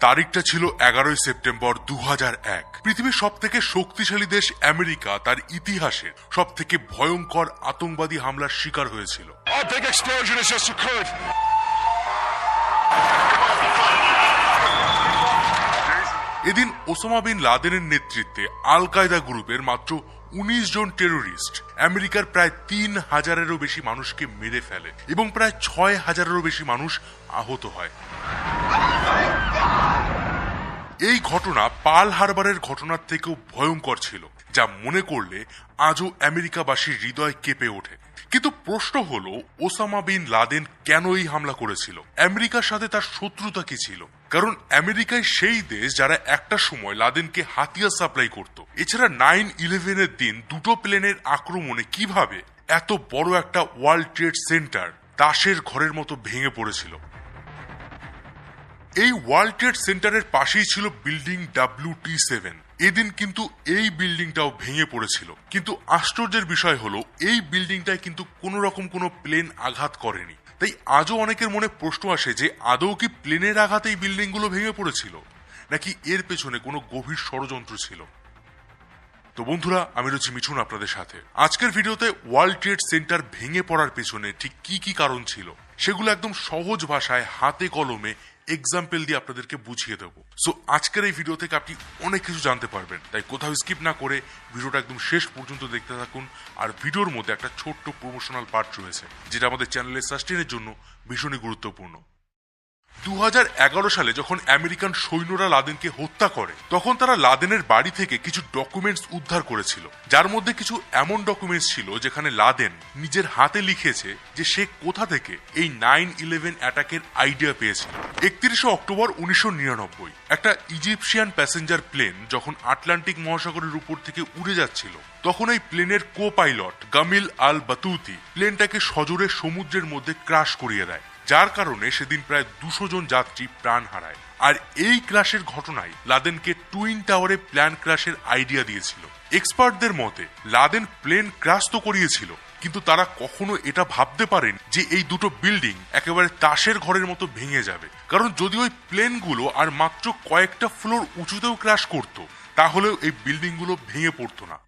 তারিখটা ছিল এগারোই সেপ্টেম্বর দু এক। পৃথিবীর সব থেকে শক্তিশালী দেশ আমেরিকা তার ইতিহাসের সব থেকে ভয়ঙ্কর আতঙ্কবাদী হামলার শিকার হয়েছিল. এদিন ওসামা বিন লাদেনের নেতৃত্বে আল কায়দা গ্রুপের মাত্র উনিশ জন টেরোরিস্ট আমেরিকার প্রায় তিন হাজারেরও বেশি মানুষকে মেরে ফেলে এবং প্রায় ছয় হাজারেরও বেশি মানুষ আহত হয়। এই ঘটনা পাল হারবারের ঘটনার থেকেও ভয়ঙ্কর ছিল, যা মনে করলে আজও আমেরিকাবাসীর হৃদয় কেঁপে ওঠে। কিন্তু প্রশ্ন হলো, ওসামা বিন লাদেন কেন এই হামলা করেছিল? আমেরিকার সাথে তার শত্রুতা কি ছিল? কারণ আমেরিকায় সেই দেশ যারা একটা সময় লাদেনকে হাতিয়ার সাপ্লাই করত। এছাড়া নাইন ইলেভেনের দিন দুটো প্লেনের আক্রমণে কীভাবে এত বড় একটা ওয়ার্ল্ড ট্রেড সেন্টার দাসের ঘরের মতো ভেঙে পড়েছিল। এই ওয়ার্ল্ড ট্রেড সেন্টারের পাশেই ছিল বিল্ডিং ডাব্লিউ টি সেভেন এদিন কিন্তু এই বিল্ডিংটাও ভেঙে পড়েছিল। কিন্তু আশ্চর্যের বিষয় হলো, এই বিল্ডিংটায় কিন্তু কোনো রকম কোনো প্লেন আঘাত করেনি। তাই আজও অনেকের মনে প্রশ্ন আসে যে, আদৌ কি প্লেনের আঘাতে এই বিল্ডিংগুলো ভেঙে পড়েছিল? নাকি এর পেছনে কোনো গভীর ষড়যন্ত্র ছিল? তো বন্ধুরা, আমি রয়েছি মিঠুন আপনাদের সাথে। আজকের ভিডিওতে ওয়ার্ল্ড ট্রেড সেন্টার ভেঙে পড়ার পেছনে ঠিক কি কি কারণ ছিল, সেগুলো একদম সহজ ভাষায় হাতে কলমে এক্সাম্পল দিয়ে আপনাদেরকে বুঝিয়ে দেবো। সো আজকের এই ভিডিও থেকে আপনি অনেক কিছু জানতে পারবেন। তাই কোথাও স্কিপ না করে ভিডিওটা একদম শেষ পর্যন্ত দেখতে থাকুন। আর ভিডিওর মধ্যে একটা ছোট্ট প্রমোশনাল পার্ট রয়েছে, যেটা আমাদের চ্যানেলের সাস্টেনের জন্য ভীষণই গুরুত্বপূর্ণ। দু হাজার এগারো সালে যখন আমেরিকান সৈন্যরা লাদেনকে হত্যা করে, তখন তারা লাদেনের বাড়ি থেকে কিছু ডকুমেন্টস উদ্ধার করেছিল। যার মধ্যে কিছু এমন ডকুমেন্টস ছিল যেখানে লাদেন নিজের হাতে লিখেছে যে সে কোথা থেকে এই নাইন ইলেভেন অ্যাটাকের আইডিয়া পেয়েছিল। একত্রিশে অক্টোবর উনিশশো নিরানব্বই, একটা ইজিপশিয়ান প্যাসেঞ্জার প্লেন যখন আটলান্টিক মহাসাগরের উপর থেকে উড়ে যাচ্ছিল, তখন এই প্লেনের কো পাইলট গামিল আল বাতুতি প্লেনটাকে সজোরে সমুদ্রের মধ্যে ক্রাশ করিয়ে দেয়। যার কারণে সেদিন প্রায় দুশো জন যাত্রী প্রাণ হারায়। আর এই ক্রাশের ঘটনায় লাদেনকে টুইন টাওয়ারে প্ল্যান ক্রাশের আইডিয়া দিয়েছিল। এক্সপার্টদের মতে, লাদেন প্লেন ক্রাশ তো করিয়েছিল, কিন্তু তারা কখনো এটা ভাবতে পারেন যে এই দুটো বিল্ডিং একেবারে তাসের ঘরের মতো ভেঙে যাবে। কারণ যদি ওই প্লেনগুলো আর মাত্র কয়েকটা ফ্লোর উঁচুতেও ক্রাশ করত, তাহলেও এই বিল্ডিংগুলো ভেঙে পড়তো না।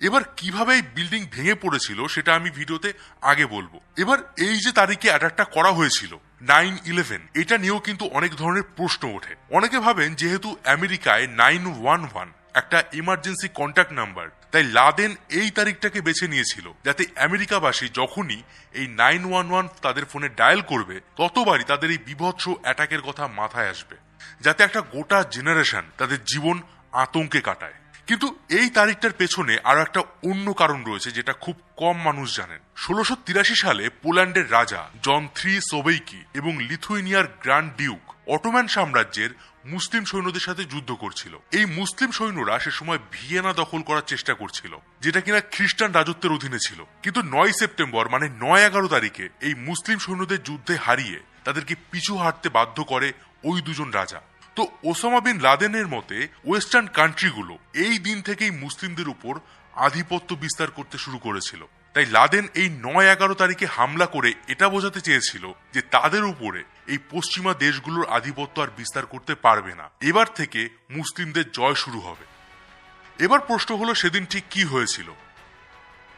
এবার কীভাবে এই বিল্ডিং ভেঙে পড়েছিল সেটা আমি ভিডিওতে আগে বলব। এবার এই যে তারিখে অ্যাটাকটা করা হয়েছিল নাইন ইলেভেন এটা নিয়েও কিন্তু অনেক ধরনের প্রশ্ন ওঠে। অনেকে ভাবেন যেহেতু আমেরিকায় নাইন ওয়ান ওয়ান একটা ইমার্জেন্সি কন্ট্যাক্ট নাম্বার তাই লাদেন এই তারিখটাকে বেছে নিয়েছিল, যাতে আমেরিকাবাসী যখনই এই নাইন ওয়ান ওয়ান তাদের ফোনে ডায়াল করবে, ততবারই তাদের এই বিভৎস অ্যাটাকের কথা মাথায় আসবে, যাতে একটা গোটা জেনারেশন তাদের জীবন আতঙ্কে কাটায়। কিন্তু এই তারিখটার পেছনে আরও একটা অন্য কারণ রয়েছে যেটা খুব কম মানুষ জানেন। ষোলোশো তিরাশি সালে পোল্যান্ডের রাজা জন থ্রি সোবেইকি এবং লিথুইনিয়ার গ্র্যান্ড ডিউক অটোম্যান সাম্রাজ্যের মুসলিম সৈন্যদের সাথে যুদ্ধ করছিল। এই মুসলিম সৈন্যরা সে সময় ভিয়েনা দখল করার চেষ্টা করছিল, যেটা কিনা খ্রিস্টান রাজত্বের অধীনে ছিল। কিন্তু নয় সেপ্টেম্বর মানে নয় এগারো তারিখে এই মুসলিম সৈন্যদের যুদ্ধে হারিয়ে তাদেরকে পিছু হাঁটতে বাধ্য করে ওই দুজন রাজা। তো ওসামা বিন লাদেনের মতে ওয়েস্টার্ন কান্ট্রিগুলো এই দিন থেকেই মুসলিমদের উপর আধিপত্য বিস্তার করতে শুরু করেছিল। তাই লাদেন এই নয় এগারো তারিখে হামলা করে এটা বোঝাতে চেয়েছিল যে তাদের উপরে এই পশ্চিমা দেশগুলোর আধিপত্য আর বিস্তার করতে পারবে না। এবার থেকে মুসলিমদের জয় শুরু হবে। এবার প্রশ্ন হলো, সেদিন ঠিক কি হয়েছিল?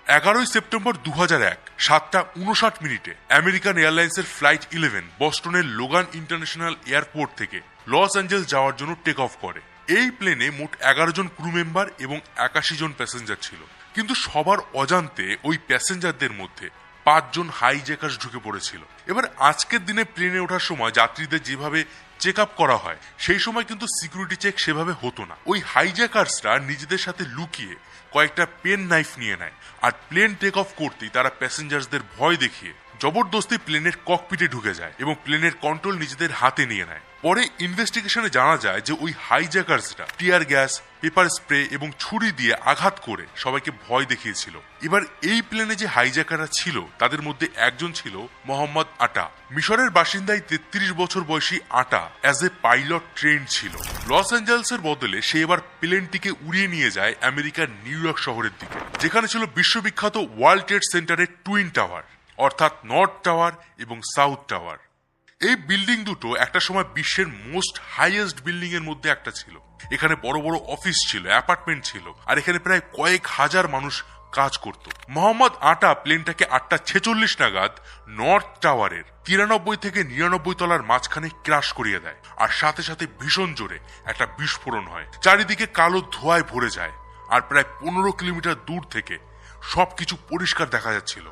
এগারোই সেপ্টেম্বর দু হাজার এক, সাতটা উনষাট মিনিটে আমেরিকান এয়ারলাইন্সের ফ্লাইট ইলেভেন বস্টনের লোগান ইন্টারন্যাশনাল এয়ারপোর্ট থেকে লস অ্যাঞ্জেলস যাওয়ার জন্য টেক অফ করে। এই প্লেনে মোট এগারো জন ক্রু মেম্বার এবং একাশি জন প্যাসেঞ্জার ছিল। কিন্তু সবার অজান্তে ওই প্যাসেঞ্জারদের মধ্যে পাঁচজন হাইজ্যাকার্স ঢুকে পড়েছিল। এবার আজকের দিনে প্লেনে ওঠার সময় যাত্রীদের যেভাবে চেক আপ করা হয়, সেই সময় কিন্তু সিকিউরিটি চেক সেভাবে হতো না। ওই হাইজ্যাকার্সরা নিজেদের সাথে লুকিয়ে কয়েকটা পেন নাইফ নিয়ে নেয়। আর প্লেন টেক অফ করতেই তারা প্যাসেঞ্জারদের ভয় দেখিয়ে জবরদস্তি প্লেনের ককপিটে ঢুকে যায় এবং প্লেনের কন্ট্রোল নিজেদের হাতে নিয়ে নেয়। পরে ইনভেস্টিগেশনে জানা যায় যে ওই হাইজ্যাকার্সরা টিয়ার গ্যাস, পেপার স্প্রে এবং ছুরি দিয়ে আঘাত করে সবাইকে ভয় দেখিয়েছিল। এবার এই প্লেনে যে হাইজ্যাকাররা ছিল, তাদের মধ্যে একজন ছিল মোহাম্মদ আটা। মিশরের বাসিন্দায় তেত্রিশ বছর বয়সী Atta as a pilot train ছিল। লস অ্যাঞ্জেলসের বদলে সে এবার প্লেনটিকে উড়িয়ে নিয়ে যায় আমেরিকার নিউ ইয়র্ক শহরের দিকে, যেখানে ছিল বিশ্ববিখ্যাত ওয়ার্ল্ড ট্রেড সেন্টারের টুইন টাওয়ার। অর্থাৎ নর্থ টাওয়ার এবং সাউথ টাওয়ার এই বিল্ডিং দুটো একটা সময় বিশ্বের মোস্ট হাইয়েস্ট বিল্ডিং এর মধ্যে একটা ছিল। এখানে বড় বড় অফিস ছিল অ্যাপার্টমেন্ট ছিল, আর এখানে প্রায় কয়েক হাজার মানুষ কাজ করত। মোহাম্মদ আটা প্লেনটাকে আটটা ছেচল্লিশ নাগাদ নর্থ টাওয়ারের তিরানব্বই থেকে নিরানব্বই তলার মাঝখানে ক্রাশ করিয়ে দেয়, আর সাথে সাথে ভীষণ জোরে একটা বিস্ফোরণ হয়। চারিদিকে কালো ধোঁয়ায় ভরে যায়, আর প্রায় পনেরো কিলোমিটার দূর থেকে সবকিছু পরিষ্কার দেখা যাচ্ছিল।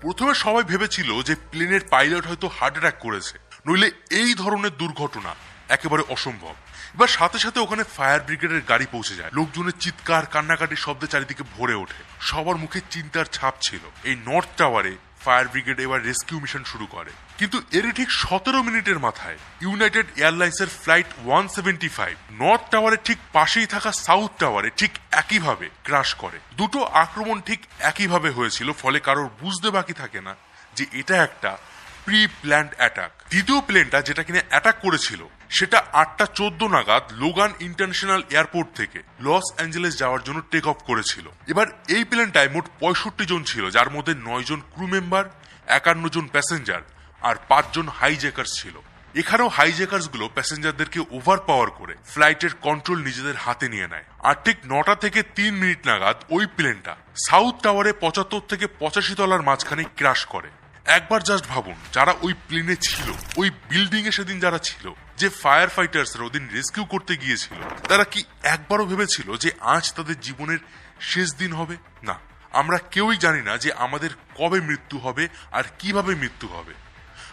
প্রথমে সবাই ভেবেছিল যে প্লেনের পাইলট হয়তো হার্ট অ্যাটাক করেছে। নইলে এই ধরনের দুর্ঘটনা একেবারে অসম্ভব। এবার সাথে সাথে ওখানে ফায়ার ব্রিগেডের গাড়ি পৌঁছে যায়। লোকজনের চিৎকার কান্নাকাটি শব্দে চারিদিকে ভরে ওঠে। সবার মুখে চিন্তার ছাপ ছিল। এই নর্থ টাওয়ারে ফায়ার ব্রিগেড এবার রেস্কিউ মিশন শুরু করে। কিন্তু এরই ঠিক সতেরো মিনিটের মাথায় ইউনাইটেড এয়ারলাইন্সের flight one seventy five north টাওয়ারের ঠিক পাশেই থাকা সাউথ টাওয়ারে ঠিক একইভাবে ক্রাশ করে। দুটো আক্রমণ ঠিক একইভাবে হয়েছিল, ফলে কারোর বুঝতে বাকি থাকে না যে এটা একটা প্রি প্ল্যান্ড অ্যাটাক দ্বিতীয় প্লেনটা যেটা কিনা অ্যাটাক করেছিল, সেটা আটটা চোদ্দ নাগাদ লোগান ইন্টারন্যাশনাল এয়ারপোর্ট থেকে লস অ্যাঞ্জেলেস যাওয়ার জন্য টেক অফ করেছিল। এবার এই প্লেনটায় মোট পঁয়ষট্টি জন ছিল, যার মধ্যে নয় জন ক্রু মেম্বার একান্ন জন প্যাসেঞ্জার আর পাঁচজন হাইজ্যাকার্স ছিল। এখানেও হাইজ্যাকার্সগুলো প্যাসেঞ্জারদেরকে ওভার পাওয়ার করে ফ্লাইটের কন্ট্রোল নিজেদের হাতে নিয়ে নেয়। আর ঠিক নটা থেকে তিন মিনিট নাগাদ ওই প্লেনটা সাউথ টাওয়ারে পঁচাত্তর থেকে পঁচাশি তলার মাঝখানে ক্রাশ করে। একবার জাস্ট ভাবুন, যারা ওই প্লেনে ছিল, ওই বিল্ডিং এ সেদিন যারা ছিল, যে ফায়ার ফাইটার্সরা ওদিন রেস্কিউ করতে গিয়েছিল, তারা কি একবারও ভেবেছিল যে আজ তাদের জীবনের শেষ দিন হবে? না, আমরা কেউই জানি না যে আমাদের কবে মৃত্যু হবে আর কীভাবে মৃত্যু হবে।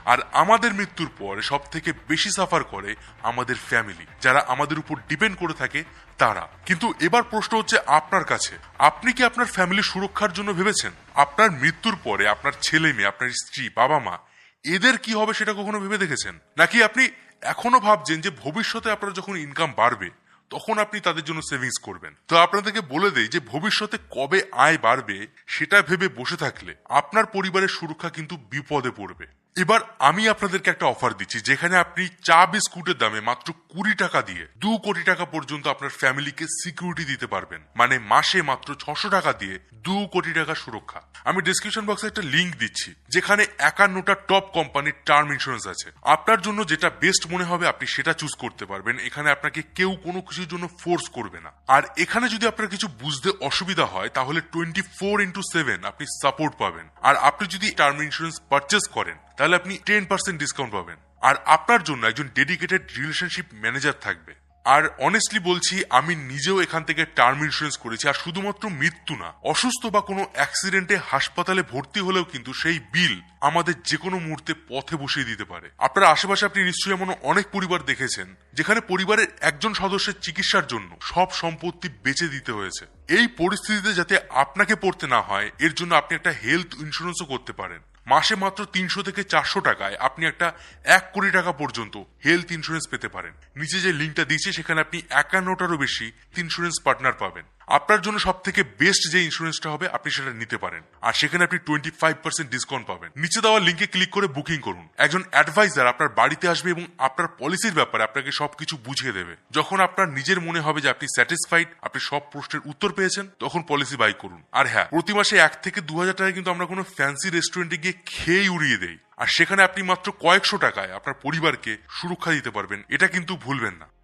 আর আমাদের মৃত্যুর পর সব থেকে বেশি সাফার করে আমাদের ফ্যামিলি যারা আমাদের উপর ডিপেন্ড করে থাকে, তারা। কিন্তু এবার প্রশ্ন হচ্ছে আপনার কাছে। আপনি কি আপনার ফ্যামিলি সুরক্ষার জন্য ভেবেছেন? আপনার মৃত্যুর পরে আপনার ছেলে মেয়ে, আপনার স্ত্রী, বাবা মা, এদের কি হবে সেটা কখনো ভেবে দেখেছেন? নাকি আপনি এখনও ভাবছেন যে ভবিষ্যতে আপনার যখন ইনকাম বাড়বে, তখন আপনি তাদের জন্য সেভিংস করবেন? তো আপনাদেরকে বলে দেই যে ভবিষ্যতে কবে আয় বাড়বে, সেটা ভেবে বসে থাকলে আপনার পরিবারের সুরক্ষা কিন্তু বিপদে পড়বে। এবার আমি আপনাদেরকে একটা অফার দিচ্ছি, যেখানে আপনি চা বিস্কুটের দামে মাত্র কুড়ি টাকা দিয়ে দু কোটি টাকা পর্যন্ত আপনার ফ্যামিলিকে সিকিউরিটি দিতে পারবেন। মানে মাসে মাত্র ছশো টাকা দিয়ে দু কোটি টাকা সুরক্ষা। আমি ডিসক্রিপশন বক্সে একটা লিংক দিচ্ছি, যেখানে একান্নটা টপ কোম্পানির টার্ম ইন্স্যুরেন্স আছে। আপনার জন্য যেটা বেস্ট মনে হবে, আপনি সেটা চুজ করতে পারবেন। এখানে আপনাকে কেউ কোনো কিছুর জন্য ফোর্স করবে না। আর এখানে যদি আপনার কিছু বুঝতে অসুবিধা হয়, তাহলে টোয়েন্টি ফোর ইন্টু সেভেন আপনি সাপোর্ট পাবেন। আর আপনি যদি টার্ম ইন্স্যুরেন্স পারচেস করেন তাহলে আপনি টেন পার্সেন্ট ডিসকাউন্ট পাবেন। আর আপনার জন্য একজন ডেডিকেটেড রিলেশনশিপ ম্যানেজার থাকবে। আর অনেস্টলি বলছি, আমি নিজেও এখান থেকে টার্ম ইন্স্যুরেন্স করেছি, আর শুধুমাত্র মৃত্যু না, অসুস্থ বা কোনো অ্যাক্সিডেন্টে হাসপাতালে ভর্তি হলেও কিন্তু সেই বিল আমাদের যে কোনো মুহূর্তে পথে বসিয়ে দিতে পারে। আপনার আশেপাশে আপনি নিশ্চয়ই এমন অনেক পরিবার দেখেছেন, যেখানে পরিবারের একজন সদস্যের চিকিৎসার জন্য সব সম্পত্তি বেচে দিতে হয়েছে। এই পরিস্থিতিতে যাতে আপনাকে পড়তে না হয়, এর জন্য আপনি একটা হেলথ ইন্স্যুরেন্সও করতে পারেন। মাসে মাত্র তিনশো থেকে চারশো টাকায় আপনি একটা এক কোটি টাকা পর্যন্ত হেলথ ইন্স্যুরেন্স পেতে পারেন। নিচে যে লিঙ্কটা দিয়েছি, সেখানে আপনি একান্নটারও বেশি ইন্স্যুরেন্স পার্টনার পাবেন। আপনার জন্য সব থেকে বেস্ট যে ইন্স্যুরেন্সটা হবে, আপনি সেটা নিতে পারেন। আর সেখানে আপনি টোয়েন্টি ফাইভ পার্সেন্ট ডিসকাউন্ট পাবেন। নিচে দেওয়া লিঙ্কে ক্লিক করে বুকিং করুন। একজন অ্যাডভাইজার আপনার বাড়িতে আসবে এবং আপনার পলিসির ব্যাপারে আপনাকে সবকিছু বুঝিয়ে দেবে। যখন আপনার নিজের মনে হবে যে আপনি স্যাটিসফাইড আপনি সব প্রশ্নের উত্তর পেয়েছেন, তখন পলিসি বাই করুন। আর হ্যাঁ প্রতি মাসে এক থেকে দু হাজার টাকা কিন্তু আমরা কোনো ফ্যান্সি রেস্টুরেন্টে গিয়ে খেয়েই উড়িয়ে দেই। আর সেখানে আপনি মাত্র কয়েকশো টাকায় আপনার পরিবারকে সুরক্ষা দিতে পারবেন। এটা কিন্তু ভুলবেন না।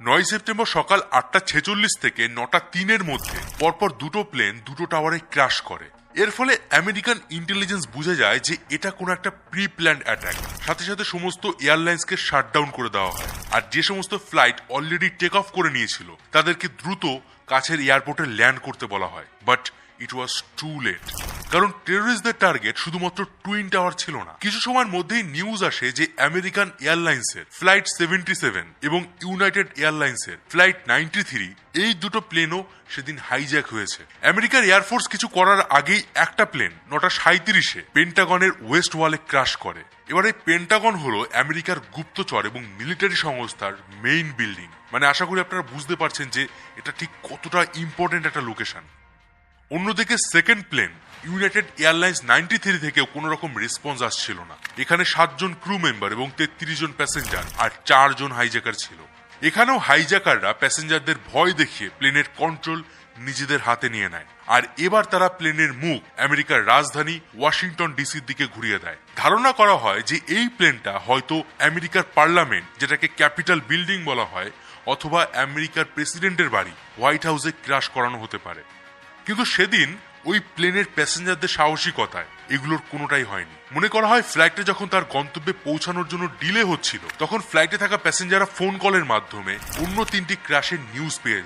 নয় সেপ্টেম্বর সকাল আটটা ছেচল্লিশ থেকে নটা তিনের মধ্যে, পরপর দুটো প্লেন দুটো টাওয়ারে ক্র্যাশ করে। এর ফলে আমেরিকান ইন্টেলিজেন্স বুঝে যায় যে এটা কোনো একটা প্রি প্ল্যান্ড অ্যাটাক। সাথে সাথে সমস্ত এয়ারলাইন্সকে শাটডাউন করে দেওয়া হয়। আর যে সমস্ত ফ্লাইট অলরেডি টেক অফ করে নিয়েছিল, তাদেরকে দ্রুত কাছের এয়ারপোর্টে ল্যান্ড করতে বলা হয়। But it was too late. কারণ টেরোরিস্টদের টার্গেট শুধুমাত্র টুইন টাওয়ার ছিল না। কিছু সময়ের মধ্যেই নিউজ আসে যে আমেরিকান এয়ারলাইন্সের ফ্লাইট সেভেন্টি সেভেন এবং ইউনাইটেড এয়ারলাইন্সের ফ্লাইট নাইনটি থ্রি এই দুটো প্লেনও সেদিন হাইজ্যাক হয়েছে। আমেরিকার এয়ারফোর্স কিছু করার আগেই একটা প্লেন নটা সাঁত্রিশে পেন্টাগনের ওয়েস্ট ওয়ালে ক্রাশ করে। এবার এই পেন্টাগন হলো আমেরিকার গুপ্তচর এবং মিলিটারি সংস্থার মেইন বিল্ডিং মানে আশা করি আপনারা বুঝতে পারছেন যে এটা ঠিক কতটা ইম্পর্টেন্ট একটা লোকেশন অন্যদিকে second plane United Airlines ninety three থেকেও কোনো রকম রেসপন্স আসছিল না। এখানে সাতজন ক্রু মেম্বার এবং তেত্রিশ জন প্যাসেঞ্জার আর চারজন হাইজ্যাকার ছিল। এখানেও হাইজ্যাকাররা প্যাসেঞ্জারদের ভয় দেখিয়ে প্লেনের কন্ট্রোল নিজেদের হাতে নিয়ে নেয়। আর এবার তারা প্লেনের মুখ আমেরিকার রাজধানী ওয়াশিংটন ডিসির দিকে ঘুরিয়ে দেয়। ধারণা করা হয় যে এই প্লেনটা হয়তো আমেরিকার পার্লামেন্ট, যেটাকে ক্যাপিটাল বিল্ডিং বলা হয়, অথবা আমেরিকার প্রেসিডেন্টের বাড়ি হোয়াইট হাউসে ক্রাশ করানো হতে পারে। কিন্তু সেদিন ওই প্লেনের প্যাসেঞ্জারদের সাহসিকতায় এগুলোর কোনোটাই হয়নি। মনে করা হয় ফ্লাইটে যখন তার গন্তব্যে পৌঁছানোর জন্য ডিলে হচ্ছিল, তখন ফ্লাইটে থাকা প্যাসেঞ্জাররা ফোন কলের মাধ্যমে অন্য তিনটি ক্র্যাশের নিউজ পেয়ে